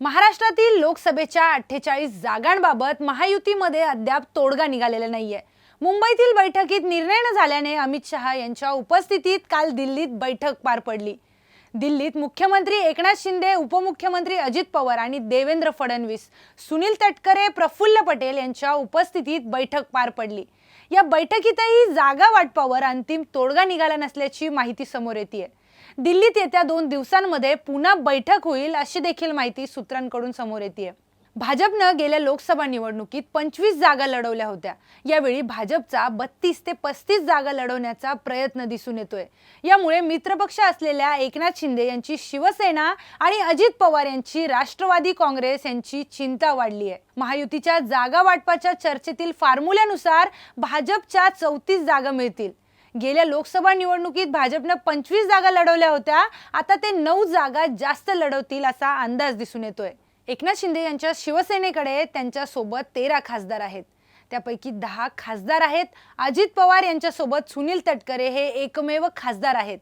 महाराष्ट्रातील लोकसभेच्या अठ्ठेचाळीस जागांबाबत महायुतीमध्ये अद्याप तोडगा निघालेला नाहीये. मुंबईतील बैठकीत निर्णय न झाल्याने अमित शहा यांच्या उपस्थितीत काल दिल्लीत बैठक पार पडली. दिल्लीत मुख्यमंत्री एकनाथ शिंदे उपमुख्यमंत्री अजित पवार आणि देवेंद्र फडणवीस सुनील तटकरे प्रफुल्ल पटेल यांच्या उपस्थितीत बैठक पार पडली. या बैठकीतही जागा वाटपावर अंतिम तोडगा निघाला नसल्याची माहिती समोर येते दिल्लीत येत्या दोन दिवसांमध्ये पुन्हा बैठक होईल अशी देखील माहिती सूत्रांकडून समोर येते भाजपनं गेल्या लोकसभा निवडणुकीत पंचवीस जागा लढवल्या होत्या. यावेळी भाजपचा बत्तीस ते पस्तीस जागा लढवण्याचा प्रयत्न दिसून येतोय. यामुळे मित्रपक्ष असलेल्या एकनाथ शिंदे यांची शिवसेना आणि अजित पवार यांची राष्ट्रवादी काँग्रेस यांची चिंता वाढली आहे महायुतीच्या जागा वाटपाच्या चर्चेतील फॉर्म्युल्यानुसार भाजपच्या चौतीस जागा मिळतील. गेल्या लोकसभा निवडणुकीत भाजपनं पंचवीस जागा लढवल्या होत्या. आता ते नऊ जागा जास्त लढवतील असा अंदाज दिसून येतोय. एकनाथ शिंदे यांच्या शिवसेनेकडे त्यांच्यासोबत तेरा खासदार आहेत. त्यापैकी दहा खासदार आहेत. अजित पवार यांच्यासोबत सुनील तटकरे हे एकमेव खासदार आहेत.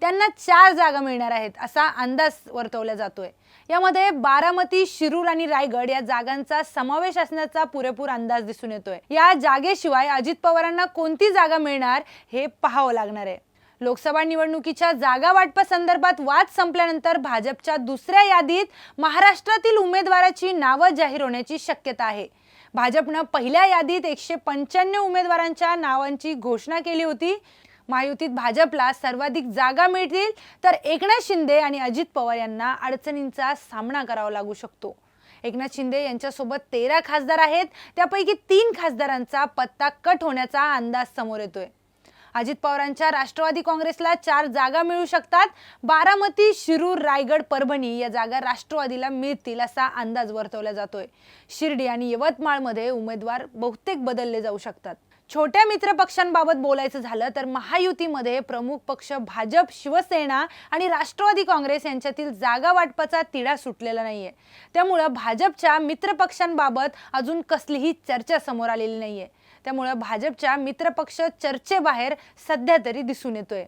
त्यांना चार जागा मिळणार आहेत असा अंदाज वर्तवला जातोय. यामध्ये बारामती शिरूर आणि रायगड या जागांचा समावेश असण्याचा पुरेपूर अंदाज दिसून येतोय. या जागेशिवाय अजित पवारांना कोणती जागा मिळणार हे पाहावं लागणार आहे. लोकसभा निवडणुकीच्या जागा वाटपासंदर्भात वाद संपल्यानंतर भाजपच्या दुसऱ्या यादीत महाराष्ट्रातील उमेदवाराची नावं जाहीर होण्याची शक्यता आहे. भाजपनं पहिल्या यादीत एकशे पंच्याण्णव उमेदवारांच्या नावांची घोषणा केली होती. महायुतीत भाजपला सर्वाधिक जागा मिळतील तर एकनाथ शिंदे आणि अजित पवार यांना अडचणींचा सामना करावा लागू शकतो. एकनाथ शिंदे यांच्यासोबत तेरा खासदार आहेत. त्यापैकी तीन खासदारांचा पत्ता कट होण्याचा अंदाज समोर येतोय. अजित पवारांच्या राष्ट्रवादी काँग्रेसला चार जागा मिळू शकतात. बारामती शिरूर रायगड परभणी या जागा राष्ट्रवादीला मिळतील असा अंदाज वर्तवला जातोय. शिर्डी आणि यवतमाळमध्ये उमेदवार बहुतेक बदलले जाऊ शकतात. छोट्या मित्रपक्षांबाबत बोलायचं झालं तर महायुतीमध्ये प्रमुख पक्ष भाजप शिवसेना आणि राष्ट्रवादी काँग्रेस यांच्यातील जागा वाटपाचा तिढा सुटलेला नाहीये. त्यामुळं भाजपच्या मित्रपक्षांबाबत अजून कसलीही चर्चा समोर आलेली नाहीये. त्यामुळं भाजपच्या मित्रपक्ष चर्चेबाहेर सध्या तरी दिसून येतोय.